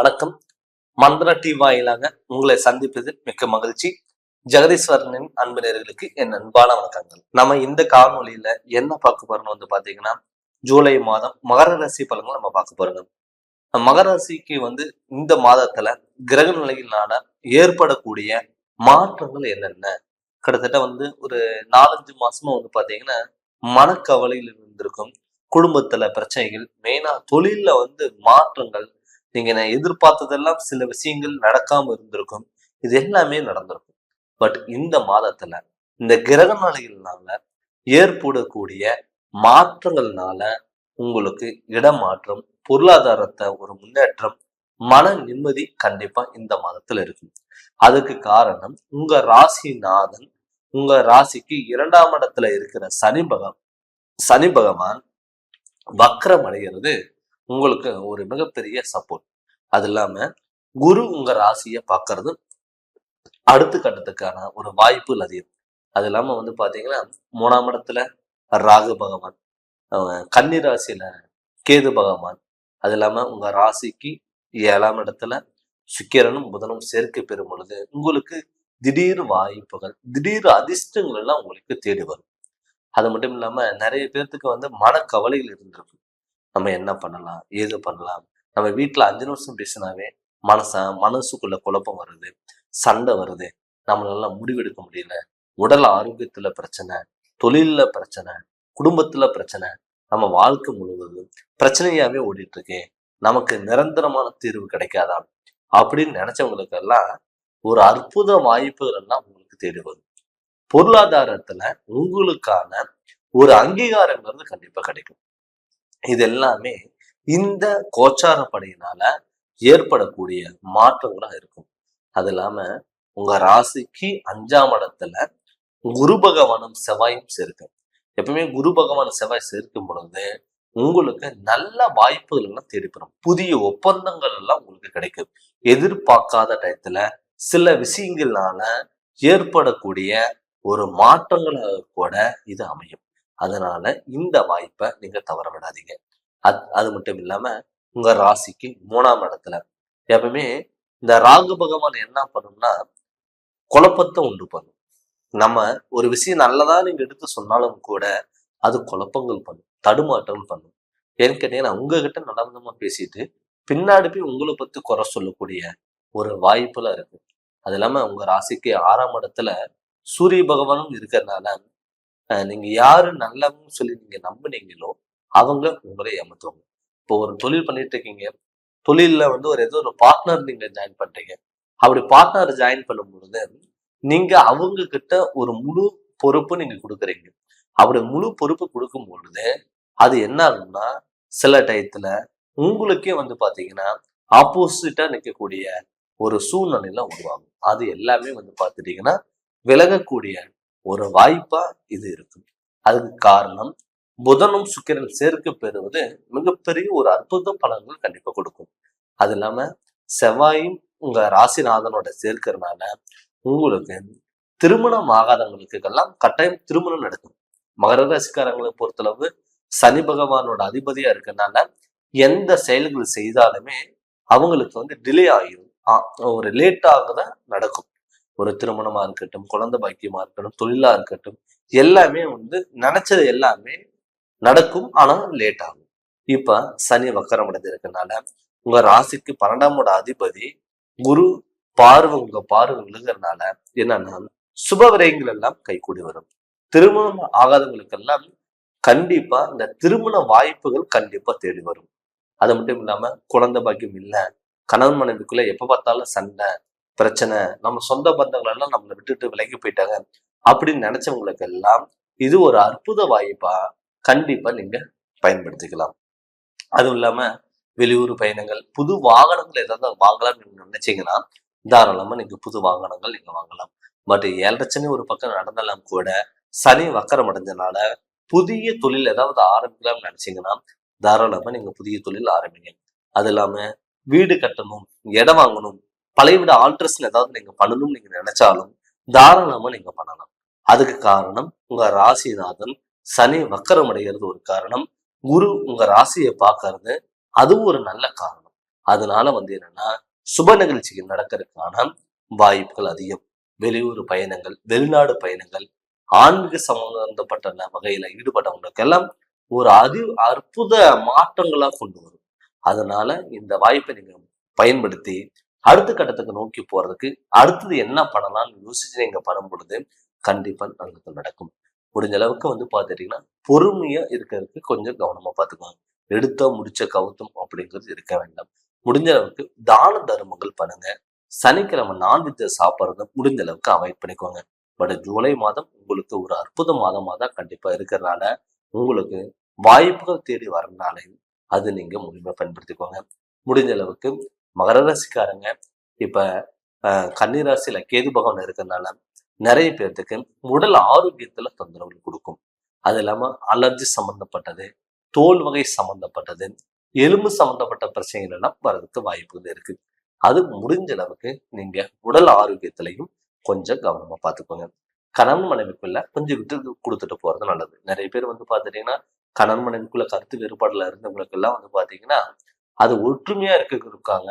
வணக்கம். மந்திர டி வாயிலாக உங்களை சந்திப்பதில் மிக்க மகிழ்ச்சி. ஜெகதீஸ்வரனின் அன்பு என் அன்பான வணக்கங்கள். நம்ம இந்த காணொலியில என்ன பார்க்க போறோம்னு வந்து பாத்தீங்கன்னா ஜூலை மாதம் மகர ராசி பலன்கள் நம்ம பார்க்க போறோம் மகர ராசிக்கு வந்து இந்த மாதத்துல கிரக நிலையினால ஏற்படக்கூடிய மாற்றங்கள் என்னென்ன? கிட்டத்தட்ட வந்து ஒரு நாலஞ்சு மாசமா வந்து பாத்தீங்கன்னா மனக்கவலையில் இருந்திருக்கும் குடும்பத்துல பிரச்சனைகள் மெயினா தொழில்ல வந்து மாற்றங்கள் நீங்க நான் எதிர்பார்த்ததெல்லாம் சில விஷயங்கள் நடக்காம இருந்திருக்கும். இது எல்லாமே நடந்திருக்கும். பட் இந்த மாதத்துல இந்த கிரக நிலைகள்னால ஏற்படக்கூடிய மாற்றங்கள்னால உங்களுக்கு இடமாற்றம் பொருளாதாரத்தை ஒரு முன்னேற்றம் மன நிம்மதி கண்டிப்பா இந்த மாதத்துல இருக்கும். அதுக்கு காரணம் உங்க ராசிநாதன் உங்க ராசிக்கு இரண்டாம் இடத்துல இருக்கிற சனி பகம் சனி பகவான் வக்ரம் அடைகிறது உங்களுக்கு ஒரு மிகப்பெரிய சப்போர்ட் அது இல்லாம குரு உங்க ராசியை பார்க்கறது அடுத்த கட்டத்துக்கான ஒரு வாய்ப்புகள் அதிகம். அது இல்லாம வந்து பாத்தீங்கன்னா மூணாம் இடத்துல ராகு பகவான் கன்னி ராசியில கேது பகவான் அது இல்லாம உங்க ராசிக்கு ஏழாம் இடத்துல சுக்கிரனும் புதனும் சேர்க்கை பெறும் பொழுது உங்களுக்கு திடீர் வாய்ப்புகள் திடீர் அதிர்ஷ்டங்கள் எல்லாம் உங்களுக்கு தேடி வரும். அது மட்டும் இல்லாம நிறைய பேர்த்துக்கு வந்து மனக்கவலைகள் இருந்திருக்கு நம்ம என்ன பண்ணலாம் ஏது பண்ணலாம் நம்ம வீட்டுல அஞ்சு நிமிஷம் பேசினாவே மனச மனசுக்குள்ள குழப்பம் வருது சண்டை வருது. நம்மளால முடிவெடுக்க முடியல. உடல் ஆரோக்கியத்துல பிரச்சனை தொழில்ல பிரச்சனை குடும்பத்துல பிரச்சனை நம்ம வாழ்க்கை முழுவதும் பிரச்சனையாவே ஓடிட்டு இருக்கு நமக்கு நிரந்தரமான தீர்வு கிடைக்காதா? அப்படின்னு நினைச்சவங்களுக்கு எல்லாம் ஒரு அற்புத வாய்ப்புகள் எல்லாம் உங்களுக்கு தேடி வரும். பொருளாதாரத்துல உங்களுக்கான ஒரு அங்கீகாரங்கிறது கண்டிப்பா கிடைக்கும். இது எல்லாமே இந்த கோச்சாரப்படையினால ஏற்படக்கூடிய மாற்றங்களா இருக்கும். அது இல்லாம உங்க ராசிக்கு அஞ்சாம் இடத்துல குரு பகவானும் செவ்வாயும் சேர்க்கும். எப்பவுமே குரு பகவான் செவ்வாய் சேர்க்கும் பொழுது உங்களுக்கு நல்ல வாய்ப்புகள் எல்லாம் தேடிப்படும். புதிய ஒப்பந்தங்கள் எல்லாம் உங்களுக்கு கிடைக்கும். எதிர்பார்க்காத டயத்துல சில விஷயங்கள்னால ஏற்படக்கூடிய ஒரு மாற்றங்களாக கூட இது அமையும். அதனால இந்த வாய்ப்பை நீங்க தவற விடாதீங்க. அது அது மட்டும் இல்லாம உங்க ராசிக்கு மூணாம் இடத்துல. எப்பவுமே இந்த ராகு பகவான் என்ன பண்ணும்னா குழப்பத்தை உண்டு பண்ணும். நம்ம ஒரு விஷயம் நல்லதா நீங்க எடுத்து சொன்னாலும் கூட அது குழப்பங்கள் பண்ணும் தடுமாற்றம் பண்ணும். ஏன்னு கேட்டீங்கன்னா உங்ககிட்ட நடந்தமா பேசிட்டு பின்னாடி போய் உங்களை பத்தி குறை சொல்லக்கூடிய ஒரு வாய்ப்புலாம் இருக்கு அது இல்லாம உங்க ராசிக்கு ஆறாம் இடத்துல சூரிய பகவானும் இருக்கிறதுனால அஹ், நீங்க யாரு நல்லவங்க சொல்லி நீங்க நம்புனீங்களோ அவங்க உங்களை ஏமாத்துவாங்க. இப்போ ஒரு தொழில் பண்ணிட்டு இருக்கீங்க. தொழிலில் வந்து ஒரு ஏதோ ஒரு பார்ட்னர் நீங்க ஜாயின் பண்றீங்க. அப்படி பார்ட்னர் ஜாயின் பண்ணும் பொழுது நீங்க அவங்க கிட்ட ஒரு முழு பொறுப்பு நீங்க கொடுக்குறீங்க. அப்படி முழு பொறுப்பு கொடுக்கும் பொழுது அது என்ன ஆகும்னா சில டயத்துல உங்களுக்கே வந்து பாத்தீங்கன்னா ஆப்போசிட்டா நிற்கக்கூடிய ஒரு சூழ்நிலையில உருவாகும். அது எல்லாமே வந்து பார்த்துட்டீங்கன்னா விலகக்கூடிய ஒரு வாய்ப்பா இது இருக்கும். அதுக்கு காரணம் புதனும் சுக்கிரன் சேர்க்க பெறுவது மிகப்பெரிய ஒரு அற்புத பலன்கள் கண்டிப்பா கொடுக்கும். அது இல்லாம செவ்வாயும் உங்க ராசிநாதனோட சேர்க்கிறதுனால உங்களுக்கு திருமணம் ஆகாதவங்களுக்கெல்லாம் கட்டாயம் திருமணம் நடக்கும். மகர ராசிக்காரங்களை பொறுத்தளவு சனி பகவானோட அதிபதியா இருக்கறனால எந்த செயல்கள் செய்தாலுமே அவங்களுக்கு வந்து டிலே ஆகிடும் ஆ- ஒரு லேட்டாக தான் நடக்கும். ஒரு திருமணமா இருக்கட்டும் குழந்தை பாக்கியமா இருக்கட்டும் தொழிலா இருக்கட்டும் எல்லாமே வந்து நினைச்சது எல்லாமே நடக்கும் ஆனா லேட் ஆகும். இப்ப சனி வக்கரம் அடைஞ்சிருக்கனால உங்க ராசிக்கு பன்னெண்டாமோட அதிபதி குரு பார்வை உங்க பார்வை விழுகிறதுனால என்னன்னா சுப விரயங்கள் எல்லாம் கைகூடி வரும். திருமணம் ஆகாதவங்களுக்கெல்லாம் கண்டிப்பா இந்த திருமண வாய்ப்புகள் கண்டிப்பா தேடி வரும். அது மட்டும் இல்லாம குழந்தை பாக்கியம் இல்ல கணவன் மனைவிக்குள்ள எப்ப பார்த்தாலும் சண்டை பிரச்சனை நம்ம சொந்த பந்தங்கள் எல்லாம் நம்மளை விட்டுட்டு விலகி போயிட்டாங்க அப்படின்னு நினைச்சவங்களுக்கு எல்லாம் இது ஒரு அற்புத வாய்ப்பா கண்டிப்பா நீங்க பயன்படுத்திக்கலாம். அதுவும் இல்லாம வெளியூர் பயணங்கள் புது வாகனங்கள் ஏதாவது வாங்கலாம் நீங்க நினைச்சீங்கன்னா தாராளமா நீங்க புது வாகனங்கள் நீங்க வாங்கலாம். பட் ஏழரை சனி ஒரு பக்கம் நடந்தாலும் கூட சனி வக்கரம் அடைஞ்சனால புதிய தொழில் ஏதாவது ஆரம்பிக்கலாம்னு நினைச்சீங்கன்னா தாராளமா நீங்க புதிய தொழில் ஆரம்பிங்க. அது இல்லாம வீடு கட்டணும் இடம் வாங்கணும் பழைய வீடு ஆல்ட்ரேஷன் ஏதாவது நீங்க பண்ணணும்னு நீங்க நினைச்சாலும் தாராளமாக நீங்க பண்ணலாம். அதுக்கு காரணம் உங்க ராசிநாதன் சனி வக்கரம் அடைகிறது ஒரு காரணம். குரு உங்க ராசியை பார்க்கறது அதுவும் ஒரு நல்ல காரணம். அதனால வந்து என்னன்னா சுப நிகழ்ச்சிகள் நடக்கிறதுக்கான வாய்ப்புகள் அதிகம். வெளியூர் பயணங்கள் வெளிநாடு பயணங்கள் ஆன்மீக சம்பந்தப்பட்ட வகையில வகையில ஈடுபட்டவங்களுக்கெல்லாம் ஒரு அதி அற்புத மாற்றங்களா கொண்டு வரும். அதனால இந்த வாய்ப்பை நீங்க பயன்படுத்தி அடுத்த கட்டத்துக்கு நோக்கி போறதுக்கு அடுத்தது என்ன பண்ணலாம்னு யோசிச்சு நீங்க பண்ணும் பொழுது கண்டிப்பா நல்லது நடக்கும். முடிஞ்ச அளவுக்கு வந்து பார்த்துட்டீங்கன்னா பொறுமையா இருக்கிறதுக்கு கொஞ்சம் கவனமா பார்த்துக்கோங்க எடுத்தா முடிச்ச கவுத்தம் அப்படிங்கிறது இருக்க வேண்டாம். முடிஞ்ச அளவுக்கு தான தர்மங்கள் பண்ணுங்க. சனிக்கிழமை நான்வெஜ் சாப்பிட்றத முடிஞ்ச அளவுக்கு அவாய்ட் பண்ணிக்கோங்க. பட் ஜூலை மாதம் உங்களுக்கு ஒரு அற்புத மாதமாக தான் கண்டிப்பாக இருக்கிறதுனால உங்களுக்கு வாய்ப்புகள் தேடி வரனாலையும் அது நீங்கள் முழுமையாக பயன்படுத்திக்கோங்க. முடிஞ்ச அளவுக்கு மகர ராசிக்காரங்க இப்போ கன்னிராசியில் கேது பகவான் இருக்கிறதுனால நிறைய பேர்த்துக்கு உடல் ஆரோக்கியத்துல தொந்தரவுகள் கொடுக்கும். அது இல்லாம அலர்ஜி சம்பந்தப்பட்டது தோல் வகை சம்பந்தப்பட்டது எலும்பு சம்பந்தப்பட்ட பிரச்சனைகள் எல்லாம் வர்றதுக்கு வாய்ப்புகள் இருக்கு. அது முடிஞ்ச அளவுக்கு நீங்க உடல் ஆரோக்கியத்திலையும் கொஞ்சம் கவனமா பார்த்துக்கோங்க. கணவன் மனைவிக்குள்ள கொஞ்சம் விட்டு கொடுத்துட்டு போறது நல்லது. நிறைய பேர் வந்து பாத்துட்டீங்கன்னா கணவன் மனைவிக்குள்ள கருத்து வேறுபாடுல இருந்தவங்களுக்கு எல்லாம் வந்து பாத்தீங்கன்னா அது ஒற்றுமையா இருக்க இருக்காங்க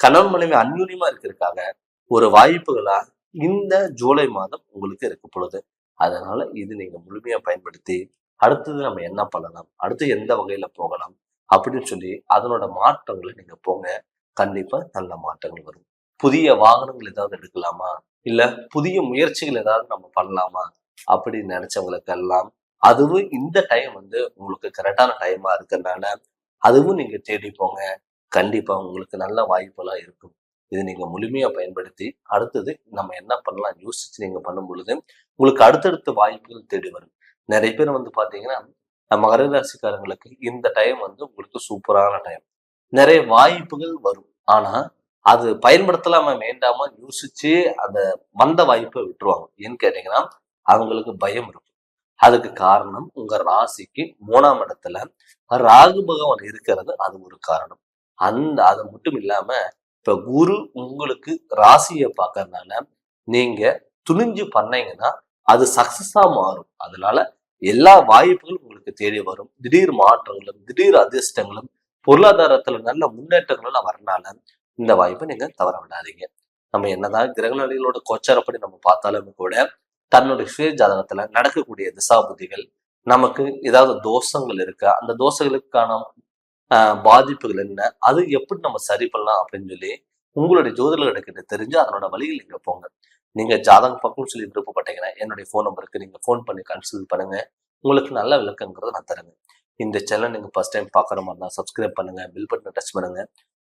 கணவன் மனைவி அந்யூன்யமா இருக்காங்க ஒரு வாய்ப்புகளா இந்த ஜூலை மாதம் உங்களுக்கு இருக்க பொழுது. அதனால இது நீங்க முழுமையா பயன்படுத்தி அடுத்தது நம்ம என்ன பண்ணலாம்? அடுத்து எந்த வகையில போகலாம்? அப்படின்னு சொல்லி அதனோட மாற்றங்களை நீங்க போங்க. கண்டிப்பா நல்ல மாற்றங்கள் வரும். புதிய வாகனங்கள் ஏதாவது எடுக்கலாமா? இல்ல புதிய முயற்சிகள் ஏதாவது நம்ம பண்ணலாமா? அப்படின்னு நினைச்சவங்களுக்கு எல்லாம் அதுவும் இந்த டைம் வந்து உங்களுக்கு கரெக்டான டைமா இருக்கிறதுனால அதுவும் நீங்க தேடி போங்க. கண்டிப்பா உங்களுக்கு நல்ல வாய்ப்பெல்லாம் இருக்கும். இது நீங்க முழுமையா பயன்படுத்தி அடுத்தது நம்ம என்ன பண்ணலாம் யோசிச்சு நீங்க பண்ணும் பொழுது உங்களுக்கு அடுத்தடுத்த வாய்ப்புகள் தேடி வரும். நிறைய பேர் வந்து பாத்தீங்கன்னா நம்ம மகர ராசிக்காரங்களுக்கு இந்த டைம் வந்து உங்களுக்கு சூப்பரான டைம் நிறைய வாய்ப்புகள் வரும். ஆனா அது பயன்படுத்தலாம வேண்டாம யோசிச்சு அந்த வந்த வாய்ப்பை விட்டுருவாங்க. ஏன்னு கேட்டீங்கன்னா அவங்களுக்கு பயம் இருக்கும். அதுக்கு காரணம் உங்க ராசிக்கு மூணாம் இடத்துல ராகு பகவான் இருக்கிறது அது ஒரு காரணம். அந்த அது மட்டும் இல்லாம இப்ப குரு உங்களுக்கு ராசியை பார்க்கறதுனால நீங்க துணிஞ்சு பண்ணீங்கன்னா அது சக்சஸா மாறும். அதனால எல்லா வாய்ப்புகளும் உங்களுக்கு தேடி வரும். திடீர் மாற்றங்களும் திடீர் அதிர்ஷ்டங்களும் பொருளாதாரத்துல நல்ல முன்னேற்றங்களும் வரனால இந்த வாய்ப்பை நீங்க தவற விடாதீங்க. நம்ம என்னதான் கிரகநிலைகளோட கோச்சாரப்படி நம்ம பார்த்தாலுமே கூட தன்னுடைய சுய ஜாதகத்துல நடக்கக்கூடிய திசாபுதிகள் நமக்கு ஏதாவது தோஷங்கள் இருக்கா? அந்த தோஷங்களுக்கான பாதிப்புகள் என்ன? அது எப்படி நம்ம சரி பண்ணலாம் அப்படின்னு சொல்லி உங்களுடைய ஜோதிடர்கிட்ட கிட்ட தெரிஞ்சு அதனோட வழியில் நீங்க போங்க. நீங்க ஜாதகம் பார்க்கணும்னு சொல்லி விருப்பப்பட்டீங்கன்னா என்னுடைய ஃபோன் நம்பருக்கு நீங்க ஃபோன் பண்ணி கன்சல்ட் பண்ணுங்க. உங்களுக்கு நல்ல விளக்கங்கிறத நான் தரேங்க இந்த சேனல் நீங்க ஃபர்ஸ்ட் டைம் பார்க்குற மாதிரி தான் சப்ஸ்கிரைப் பண்ணுங்க பில் பட்டனை டச் பண்ணுங்க.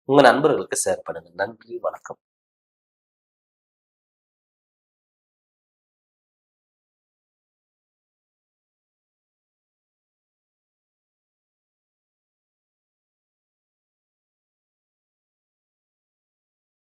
உங்க நண்பர்களுக்கு ஷேர் பண்ணுங்க. நன்றி வணக்கம்.